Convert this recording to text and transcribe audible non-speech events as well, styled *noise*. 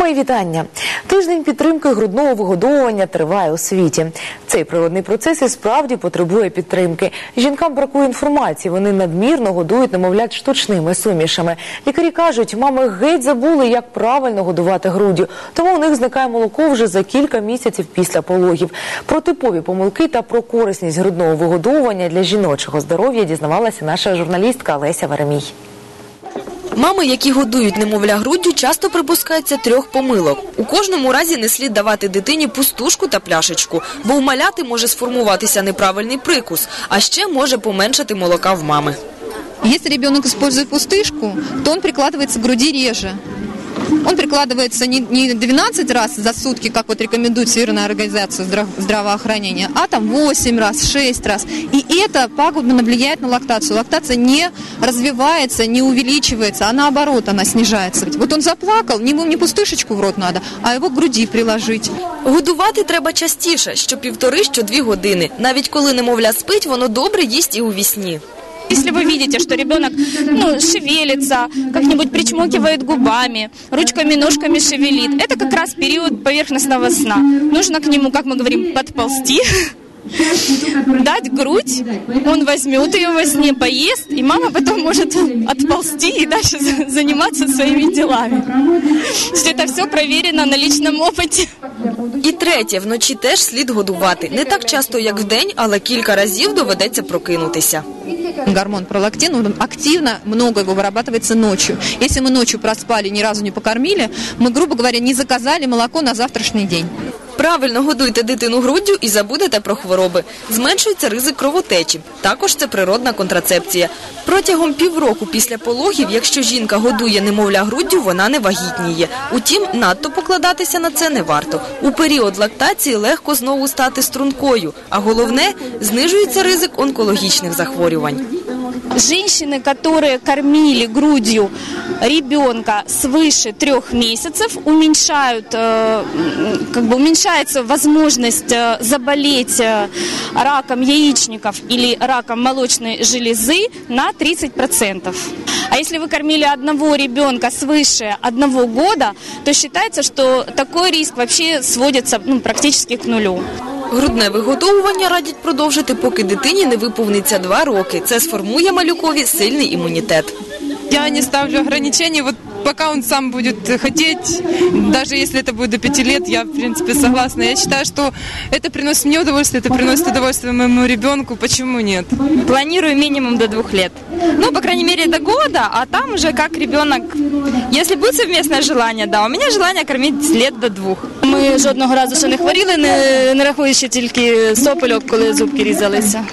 Мої вітання. Тиждень підтримки грудного вигодовування триває у світі. Цей природний процес і справді потребує підтримки. Жінкам бракує інформації. Вони надмірно годують немовлят штучними сумішами. Лікарі кажуть, мами геть забули, як правильно годувати груддю. Тому у них зникає молоко вже за кілька місяців після пологів. Про типові помилки та про корисність грудного вигодовування для жіночого здоров'я дізнавалася наша журналістка Леся Веремій. Мами, які годують немовля груддю, часто припускаються трьох помилок. У кожному разі не слід давати дитині пустушку та пляшечку, бо у маляти може сформуватися неправильний прикус, а ще може поменшати молока в мами. Если ребенок использует пустышку, то он прикладывается к груди реже. Он прикладывается не, не 12 раз за сутки, как вот рекомендует Всемирная организация здраво- здравоохранения, а там 8 раз, 6 раз. И это пагубно влияет на лактацию. Лактация не развивается, не увеличивается, а наоборот она снижается. Вот он заплакал, не ему не пустышечку в рот надо, а его к груди приложить. Годувати треба частіше, що півтори, що дві години. Навіть коли немовля спить, воно добре їсть і у вісні. Если вы видите, что ребенок ну, шевелится, как-нибудь причмокивает губами, ручками, ножками шевелит, это как раз период поверхностного сна. Нужно к нему, как мы говорим, подползти, *laughs* дать грудь, он возьмет ее во сне, поест, и мама потом может отползти и дальше за- заниматься своими делами. Есть это все проверено на личном опыте. І третє, вночі теж слід годувати. Не так часто, як вдень, але кілька разів доведеться прокинутися. Гормон пролактин, он активно, много его вырабатывается ночью. Если мы ночью проспали, ни разу не покормили, мы, грубо говоря, не заказали молоко на завтрашний день. Правильно годуйте дитину груддю і забудете про хвороби. Зменшується ризик кровотечі. Також це природна контрацепція. Протягом півроку після пологів, якщо жінка годує немовля груддю, вона не вагітніє. Утім, надто покладатися на це не варто. У період лактації легко знову стати стрункою, а головне знижується ризик онкологічних захворювань. Женщины, которые кормили грудью ребенка свыше трех месяцев, уменьшают, э, как бы уменьшается возможность э, заболеть э, раком яичников или раком молочной железы на 30%. А если вы кормили одного ребенка свыше одного года, то считается, что такой риск вообще сводится ну, практически к нулю. Грудне вигодовування радять продовжити, поки дитині не виповниться два роки. Це сформує малюкові сильний імунітет. Я не ставлю ограничений, вот пока он сам будет хотеть, даже если это будет до пяти лет, я, в принципе, согласна. Я считаю, что это приносит мне удовольствие, это приносит удовольствие моему ребенку, почему нет? Планирую минимум до двух лет. Ну, по крайней мере, до года, а там уже как ребенок... Если будет совместное желание, да, у меня желание кормить с лет до двох. Ми жодного разу ще не хворіли, не, не рахуючи тільки сопельок, коли зубки різалися.